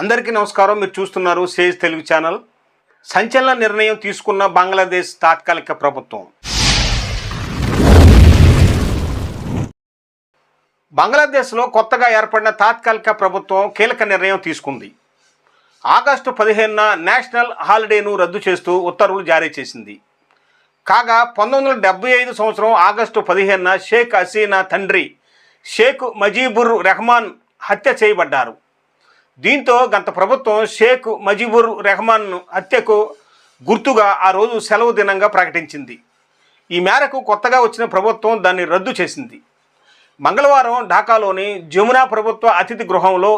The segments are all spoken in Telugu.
అందరికీ నమస్కారం. మీరు చూస్తున్నారు సేజ్ తెలుగు ఛానల్. సంచలన నిర్ణయం తీసుకున్న బంగ్లాదేశ్ తాత్కాలిక ప్రభుత్వం. బంగ్లాదేశ్లో కొత్తగా ఏర్పడిన తాత్కాలిక ప్రభుత్వం కీలక నిర్ణయం తీసుకుంది. ఆగస్టు పదిహేనున నేషనల్ హాలిడేను రద్దు చేస్తూ ఉత్తర్వులు జారీ చేసింది. కాగా పంతొమ్మిది వందల ఐదు సంవత్సరం ఆగస్టు పదిహేనున షేక్ హసీనా తండ్రి షేక్ మజీబుర్ రెహమాన్ హత్య చేయబడ్డారు. దీంతో గత ప్రభుత్వం షేక్ మజీబుర్ రెహమాన్ హత్యకు గుర్తుగా ఆ రోజు సెలవు దినంగా ప్రకటించింది. ఈ మేరకు కొత్తగా వచ్చిన ప్రభుత్వం దాన్ని రద్దు చేసింది. మంగళవారం ఢాకాలోని జమునా ప్రభుత్వ అతిథి గృహంలో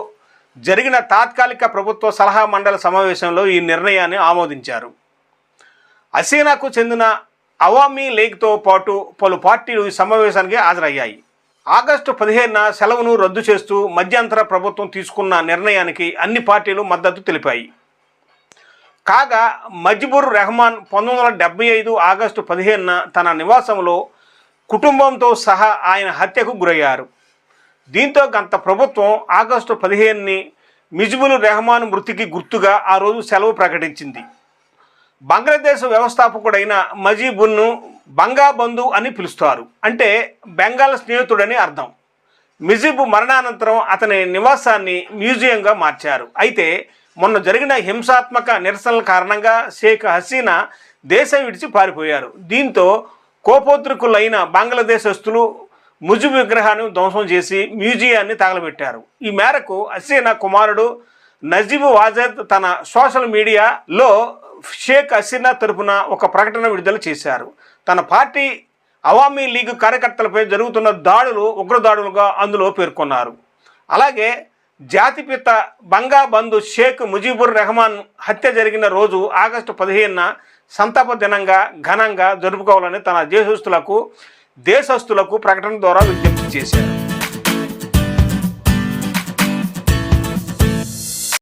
జరిగిన తాత్కాలిక ప్రభుత్వ సలహా మండలి సమావేశంలో ఈ నిర్ణయాన్ని ఆమోదించారు. అసీనాకు చెందిన అవామీ లీగ్తో పాటు పలు పార్టీలు ఈ సమావేశానికి హాజరయ్యాయి. ఆగస్టు పదిహేనున సెలవును రద్దు చేస్తూ మధ్యంతర ప్రభుత్వం తీసుకున్న నిర్ణయానికి అన్ని పార్టీలు మద్దతు తెలిపాయి. కాగా మజ్బూర్ రెహమాన్ పంతొమ్మిది వందల డెబ్బై ఐదు ఆగస్టు పదిహేనున తన నివాసంలో కుటుంబంతో సహా ఆయన హత్యకు గురయ్యారు. దీంతో గంత ప్రభుత్వం ఆగస్టు పదిహేనుని మిజ్బుల్ రెహమాన్ మృతికి గుర్తుగా ఆ రోజు సెలవు ప్రకటించింది. బంగ్లాదేశ్ వ్యవస్థాపకుడైన మజీబున్ను బంగాబంధు అని పిలుస్తారు. అంటే బెంగాల్ స్నేహితుడని అర్థం. మిజిబ్ మరణానంతరం అతని నివాసాన్ని మ్యూజియంగా మార్చారు. అయితే మొన్న జరిగిన హింసాత్మక నిరసనల కారణంగా షేక్ హసీనా దేశం విడిచి పారిపోయారు. దీంతో కోపోద్రికులైన బంగ్లాదేశస్తులు ముజిబ్ విగ్రహాన్ని ధ్వంసం చేసి మ్యూజియాన్ని తగలబెట్టారు. ఈ మేరకు హసీనా కుమారుడు నజీబ్ వాజద్ తన సోషల్ మీడియాలో షేక్ హసీనా తరపున ఒక ప్రకటన విడుదల చేశారు. తన పార్టీ అవామీ లీగ్ కార్యకర్తలపై జరుగుతున్న దాడులు ఉగ్రదాడులుగా అందులో పేర్కొన్నారు. అలాగే జాతిపిత బంగాబంధు షేక్ ముజీబుర్ రెహమాన్ హత్య జరిగిన రోజు ఆగస్టు పదిహేనున సంతాప దినంగా ఘనంగా జరుపుకోవాలని తన దేశస్తులకు దేశస్తులకు ప్రకటన ద్వారా విజ్ఞప్తి చేశారు.